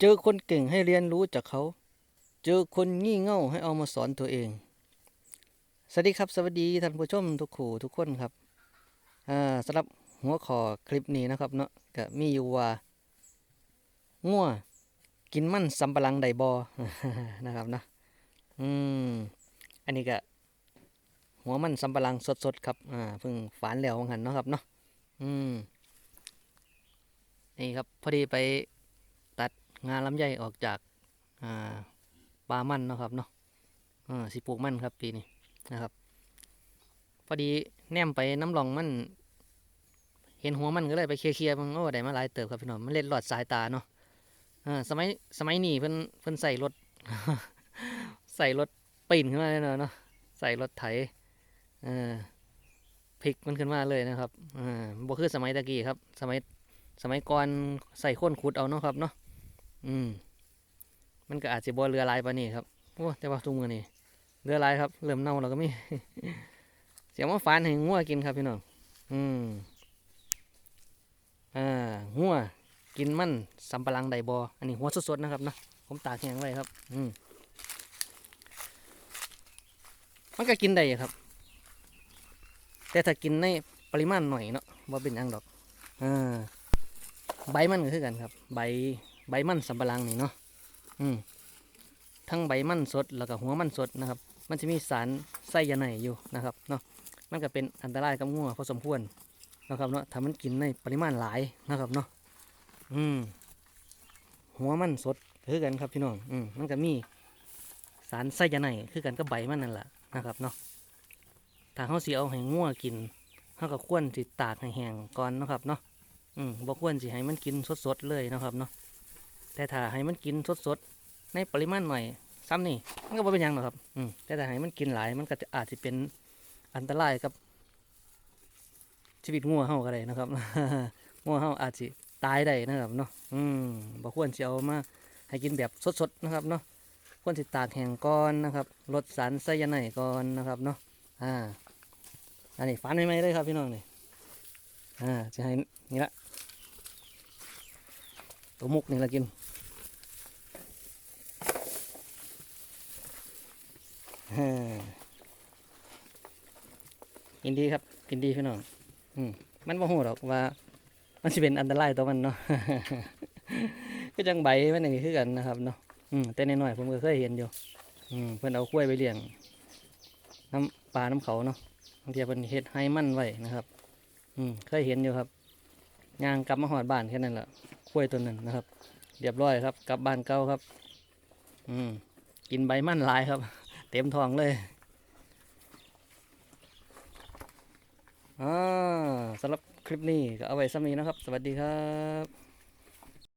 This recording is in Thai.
เจอคนเก่งให้เรียนรู้จากเขา เจอคนงี่เง่าให้เอามาสอนตัวเอง สวัสดีครับ สวัสดีท่านผู้ชมทุกขู่ทุกคนครับอ่าสำหรับหัวข้อคลิปนี้นะครับเนาะก็มีอยู่ว่าง่วกินมันสำปะหลังไดบอนะครับเนาะอืมอันนี้ก็หัวมันสำปะหลังสดๆครับอ่าเพิ่งฝานแล้วว่างันเนาะครับเนาะอืมนี่ครับพอดีไป งานลำไยออกจากาปลามันนะครับเนาะสิปลูกมันครับปีนี้นะครับ พอดีแนมไปน้ำหลองมัน เห็นหัวมันก็เลยไปเคลียร์มันโอ้ได้มาหลายเติบครับพี่น้องมันเล็ดหลอดสายตาเนาะอ่าสมัยสมัยนี้เพิ่นเพิ่นใส่รถใส่รถปีนขึ้นมาเลยเนาะเนาะใส่รถไถเออพลิกมันขึ้นมาเลยนะครับอ่าบ่คือสมัยตะกี้ครับ สมัยสมัยก่อนใส่ข้นขุดเอาเนาะครับเนาะ อืม มันก็อาจจะบ่เรือลายปานนี้ครับโอ้แต่ว่าทุกมือนี้เรือลายครับ เริ่มเน่าแล้วก็มี เสียงว่าฟานให้งัวกินครับพี่น้อง อืม อ่า งัวกินมันสำปะหลังไดบออันนี้หัวสดๆนะครับนะผมตากแห้งไว้ครับ อืม มันก็กินได้ครับ แต่ถ้ากินในปริมาณหน่อยเนาะว่าเป็นหยังดอก อ่า ใบมันก็คือกันครับ ใบ ใบมันสำปะหลังนี่เนาะอืมทั้งใบมันสดแล้วก็หัวมันสดนะครับ มันจะมีสารไซยาไนอยู่นะครับเนาะมันก็เป็นอันตรายกับงัวพอสมควรนะครับเนาะถ้ามันกินในปริมาณหลายนะครับเนาะอืมหัวมันสดคือกันครับพี่น้องอืมมันก็มีสารไซยาไนคือกันกับใบมันนั่นแหละนะครับเนาะถ้าเขาสิเอาให้งัวกินเขาก็ควรสิตากให้แห้งก่อนนะครับเนาะอืมบ่ควรสิให้มันกินสดๆเลยนะครับเนาะ แต่ถ้าให้มันกินสดๆในปริมาณหน่อยซ้ำนี่มันก็บ่เป็นยังหรอกครับอืมแต่ถ้าให้มันกินหลายมันก็จะอาจจะเป็นอันตรายกับ ชีวิตงัวเฮาก็ได้นะครับงัวเฮาอาจสิตายได้นะครับเนาะอืมบ่ควรสิเอามาให้กินแบบสดๆนะครับเนาะควรสิตากแห้งก่อนนะครับลดสารไซยาไนด์ก่อนนะครับเนาะอ่าอันนี้ฟันใหม่ๆเลยครับพี่น้องนี่อ่าจะให้นี่ละตัวมุกนี่ละกิน กินดีครับกินดีพี่น้องอืมมันบ่ฮู้หรอกว่า มันสิเป็นอันตรายต่อมันเนาะก็จังใบมันอย่งนี้คือกันนะครับเนาะอืมแต่น้อยๆผมก็เคยเห็นอยู่อืมเพิ่นเอากล้วยไปเลี้ยงน้ำปลาน้ำเขาเนาะบางทีเพิ่นเฮ็ดให้มันไว้นะครับ อืมเคยเห็นอยู่ครับย่างกลับมาหอดบ้านแค่นั้นแหละกล้วยตัวนั้นนะครับ เรียบร้อยครับ กลับบ้านเก่าครับ อืมกินใบมันหลายครับ เต็มท้องเลย อ่าสำหรับคลิปนี้ก็เอาไว้ซ้ำนี้นะครับ สวัสดีครับ